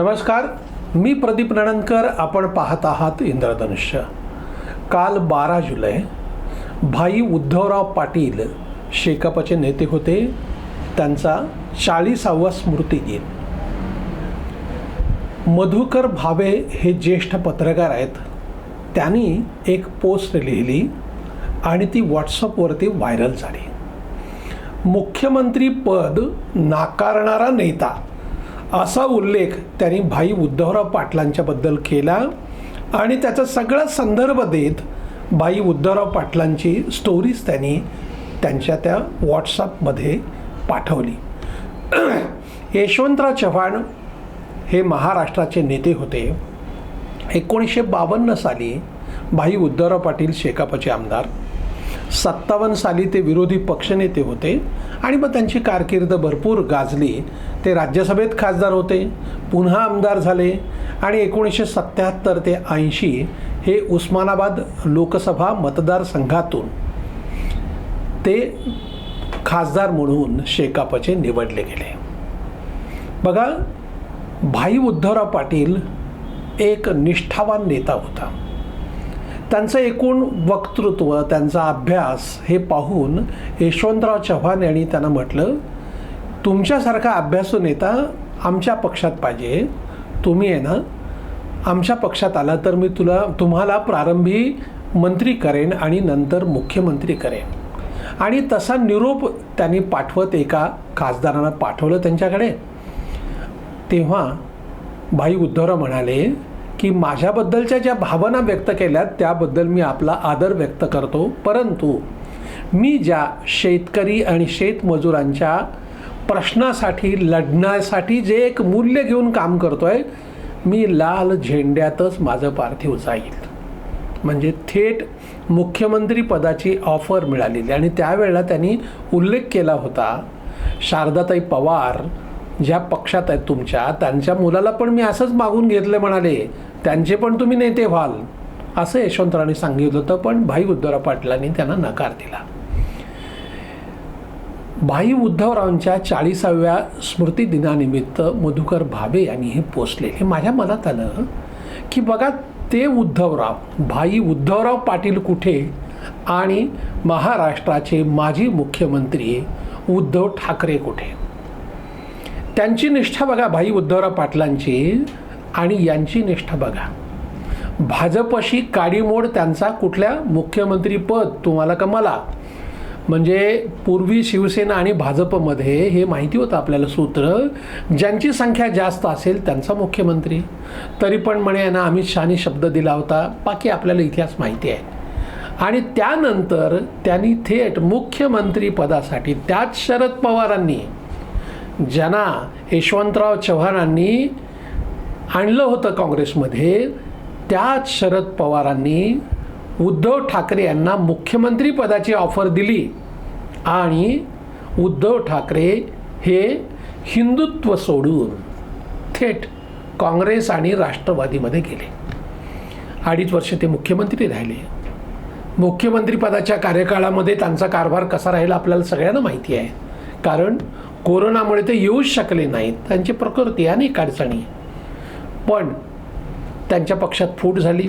नमस्कार मी प्रदीप नणंदकर आपण पाहत आहात इंद्रधनुष्य. काल बारा जुलै भाई उद्धवराव पाटील शेकापचे नेते होते. त्यांचा चाळीसावा स्मृतिदिन मधुकर भावे हे ज्येष्ठ पत्रकार आहेत. त्यांनी एक पोस्ट लिहिली आणि ती व्हॉट्सअपवरती व्हायरल झाली. मुख्यमंत्री पद नाकारणारा नेता असा उल्लेख त्यांनी भाई उद्धवराव पाटलांच्याबद्दल केला आणि त्याचा सगळा संदर्भ देत भाई उद्धवराव पाटलांची स्टोरीज त्यांनी त्यांच्या त्या व्हॉट्सअपमध्ये पाठवली. यशवंतराव चव्हाण हे महाराष्ट्राचे नेते होते. एकोणीसशे बावन्न साली भाई उद्धवराव पाटील शेकापचे आमदार. सत्तावन्न साली ते विरोधी पक्षनेते होते आणि मग त्यांची कारकीर्द भरपूर गाजली. ते राज्यसभेत खासदार होते पुन्हा आमदार झाले आणि एकोणीसशे सत्त्याहत्तर ते ऐंशी हे उस्मानाबाद लोकसभा मतदारसंघातून ते खासदार म्हणून शेकापचे निवडले गेले. बघा भाई उद्धवराव पाटील एक निष्ठावान नेता होता. त्यांचं एकूण वक्तृत्व त्यांचा अभ्यास हे पाहून यशवंतराव चव्हाण यांनी त्यांना म्हटलं तुमच्यासारखा अभ्यासू नेता आमच्या पक्षात पाहिजे. तुम्ही आहे ना आमच्या पक्षात आला तर मी तुला तुम्हाला प्रारंभी मंत्री करेन आणि नंतर मुख्यमंत्री करेन. आणि तसा निरोप त्यांनी पाठवत एका खासदारांना पाठवलं त्यांच्याकडे. तेव्हा भाई उद्धवराव म्हणाले की माझ्याबद्दलच्या ज्या भावना व्यक्त केल्यात त्याबद्दल मी आपला आदर व्यक्त करतो. परंतु मी ज्या शेतकरी आणि शेतमजुरांच्या प्रश्नासाठी लढण्यासाठी जे एक मूल्य घेऊन काम करतो आहे मी लाल झेंड्यातच माझं पार्थिव जाईल. म्हणजे थेट मुख्यमंत्री पदाची ऑफर मिळालेली. आणि त्यावेळेला त्यांनी उल्लेख केला होता शारदाताई पवार ज्या पक्षात आहेत तुमच्या त्यांच्या मुलाला पण मी असंच मागून घेतलं म्हणाले. त्यांचे पण तुम्ही नेते व्हाल. असं यशवंतरावांनी सांगितलं होतं पण भाई उद्धवराव पाटलांनी त्यांना नकार दिला. भाई उद्धवरावांच्या चाळीसाव्या स्मृती दिनानिमित्त मधुकर भावे यांनी हे पोचले हे माझ्या मनात आलं की बघा ते उद्धवराव भाई उद्धवराव पाटील कुठे आणि महाराष्ट्राचे माजी मुख्यमंत्री उद्धव ठाकरे कुठे? त्यांची निष्ठा बघा भाई उद्धवराव पाटलांची आणि यांची निष्ठा बघा. भाजपशी काडीमोड त्यांचा कुठल्या मुख्यमंत्रीपद तुम्हाला का मला? म्हणजे पूर्वी शिवसेना आणि भाजपमध्ये हे माहिती होतं आपल्याला सूत्र. ज्यांची संख्या जास्त असेल त्यांचा मुख्यमंत्री. तरी पण म्हणे ना अमित शहानी शब्द दिला होता. बाकी आपल्याला इतिहास माहिती आहे. आणि त्यानंतर त्यांनी थेट मुख्यमंत्री पदासाठी त्याच शरद पवारांनी ज्यांना यशवंतराव चव्हाणांनी आणलं होतं काँग्रेसमध्ये त्याच शरद पवारांनी उद्धव ठाकरे यांना मुख्यमंत्रीपदाची ऑफर दिली. आणि उद्धव ठाकरे हे हिंदुत्व सोडून थेट काँग्रेस आणि राष्ट्रवादीमध्ये गेले. अडीच वर्ष ते मुख्यमंत्री राहिले. मुख्यमंत्रीपदाच्या कार्यकाळामध्ये त्यांचा कारभार कसा राहिला आपल्याला सगळ्यांना माहिती आहे. कारण कोरोनामुळे ते येऊच शकले नाहीत. त्यांची प्रकृती अनेक अडचणी पण त्यांच्या पक्षात फूट झाली.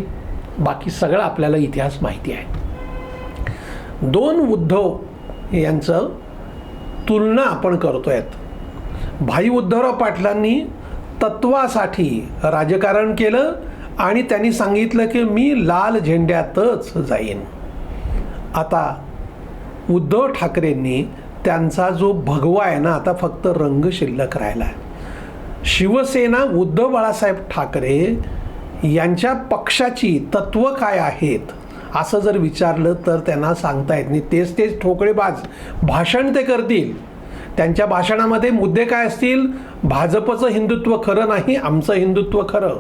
बाकी सगळं आपल्याला इतिहास माहिती आहे. दोन उद्धव यांचं तुलना आपण करतोयत. भाई उद्धवराव पाटलांनी तत्वासाठी राजकारण केलं आणि त्यांनी सांगितलं की मी लाल झेंड्यातच जाईन. आता उद्धव ठाकरेंनी त्यांचा जो भगवा आहे ना आता फक्त रंग शिल्लक राहिला आहे. शिवसेना उद्धव बाळासाहेब ठाकरे यांच्या पक्षाची तत्व काय आहेत असं जर विचारलं तर त्यांना सांगता येत नाही. तेच तेच ठोकळेबाज भाषण ते करतील. त्यांच्या भाषणामध्ये मुद्दे काय असतील? भाजपचं हिंदुत्व खरं नाही आमचं हिंदुत्व खरं.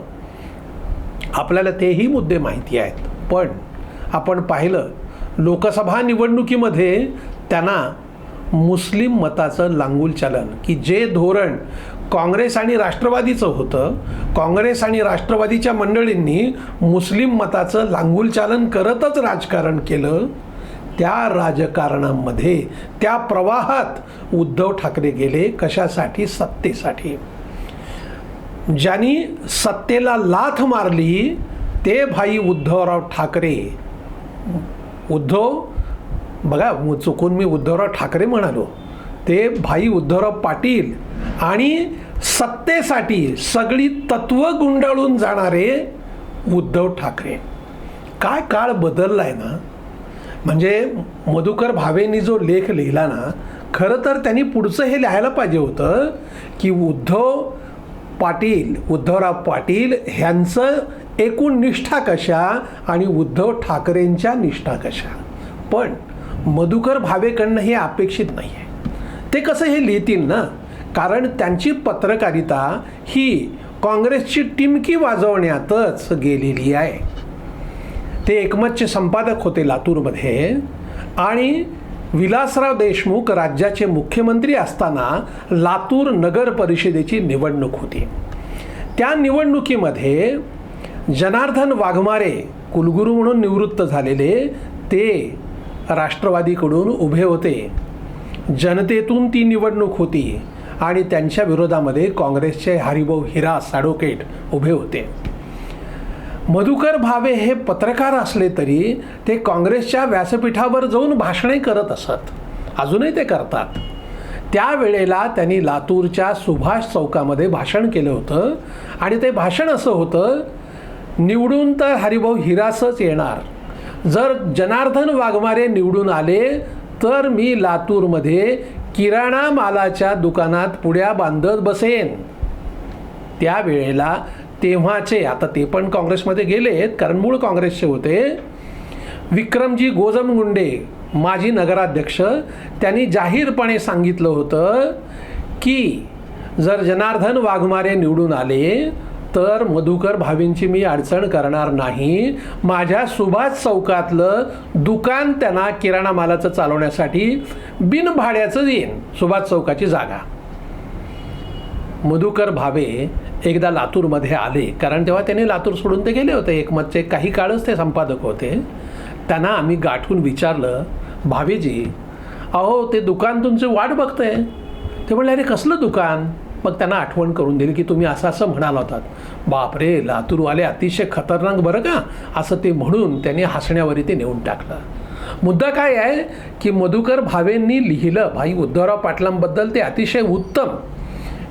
आपल्याला तेही मुद्दे माहिती आहेत. पण आपण पाहिलं लोकसभा निवडणुकीमध्ये त्यांना मुस्लिम मताचं लांगूल चलन की जे धोरण काँग्रेस आणि राष्ट्रवादीचं होतं काँग्रेस आणि राष्ट्रवादीच्या मंडळींनी मुस्लिम मताचं लांगूलचालन करतच राजकारण केलं त्या राजकारणामध्ये त्या प्रवाहात उद्धव ठाकरे गेले कशासाठी? सत्तेसाठी. ज्यांनी सत्तेला लाथ मारली ते भाई उद्धवराव ठाकरे. उद्धव बघा चुकून मी उद्धवराव ठाकरे म्हणालो. ते भाई उद्धवराव पाटील आणि सत्तेसाठी सगळी तत्व गुंडाळून जाणारे उद्धव ठाकरे. काय काळ बदलला आहे ना? म्हणजे मधुकर भावेंनी जो लेख लिहिला ना खरं तर त्यांनी पुढचं हे लिहायला पाहिजे होतं की उद्धव पाटील उद्धवराव पाटील ह्यांचं एकूण निष्ठा कशा आणि उद्धव ठाकरेंच्या निष्ठा कशा? पण मधुकर भावेकडनं हे अपेक्षित नाही आहे ते कसं हे लिहितील ना? कारण त्यांची पत्रकारिता ही काँग्रेसची टिमकी वाजवण्यातच गेलेली आहे. ते एकमतचे संपादक होते लातूरमध्ये आणि विलासराव देशमुख राज्याचे मुख्यमंत्री असताना लातूर नगर परिषदेची निवडणूक होती. त्या निवडणुकीमध्ये जनार्दन वाघमारे कुलगुरू म्हणून निवृत्त झालेले ते राष्ट्रवादीकडून उभे होते. जनतेतून ती निवडणूक होती आणि त्यांच्या विरोधामध्ये काँग्रेसचे हरिभाऊ हिरास ॲडव्होकेट उभे होते. मधुकर भावे हे पत्रकार असले तरी ते काँग्रेसच्या व्यासपीठावर जाऊन भाषणे करत असत. अजूनही ते करतात. त्यावेळेला त्यांनी लातूरच्या सुभाष चौकामध्ये भाषण केलं होतं आणि ते भाषण असं होतं निवडून तर हरिभाऊ हिरासच येणार. जर जनार्दन वाघमारे निवडून आले तर मी लातूरमध्ये किराणा मालाच्या दुकानात पुड्या बांधत बसेन. त्यावेळेला तेव्हाचे आता ते पण काँग्रेसमध्ये गेलेत कारण मूळ काँग्रेसचे होते विक्रमजी गोजमगुंडे माजी नगराध्यक्ष त्यांनी जाहीरपणे सांगितलं होतं की जर जनार्दन वाघमारे निवडून आले तर मधुकर भावींची मी अडचण करणार नाही. माझ्या सुभाष चौकातलं दुकान त्यांना किराणा मालाचं चालवण्यासाठी बिनभाड्याचं देईन. सुभाष चौकाची जागा. मधुकर भावे एकदा लातूरमध्ये आले. कारण तेव्हा त्यांनी लातूर सोडून ते गेले होते. एकमतचे काही काळच ते संपादक होते. त्यांना आम्ही गाठून विचारलं भावेजी अहो ते दुकान तुमची वाट बघतंय. ते म्हणले अरे कसलं दुकान? मग त्यांना आठवण करून दिली की तुम्ही असं असं म्हणाला होतात बापरे लातूरवाले अतिशय खतरनाक बरं का? असं ते म्हणून त्यांनी हसण्यावरी ते नेऊन टाकलं. मुद्दा काय आहे की मधुकर भावेंनी लिहिलं भाई उद्धवराव पाटलांबद्दल ते अतिशय उत्तम.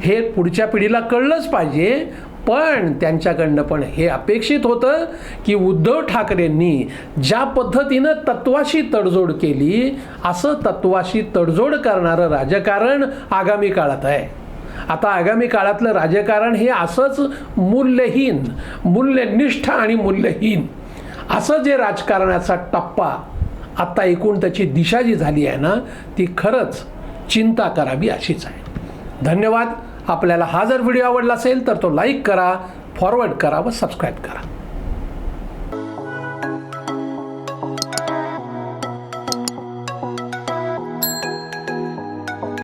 हे पुढच्या पिढीला कळलंच पाहिजे पण त्यांच्याकडनं पण हे अपेक्षित होतं की उद्धव ठाकरेंनी ज्या पद्धतीनं तत्वाशी तडजोड केली असं तत्वाशी तडजोड करणारं राजकारण आगामी काळात आहे. आता आगामी काळातलं राजकारण हे असंच मूल्यहीन मूल्यनिष्ठ आणि मूल्यहीन. असं जे राजकारणाचा टप्पा आत्ता एकूण त्याची दिशा जी झाली आहे ना ती खरंच चिंता करावी अशीच आहे. धन्यवाद. आपल्याला हा जर व्हिडिओ आवडला असेल तर तो लाईक करा फॉरवर्ड करा व सबस्क्राईब करा.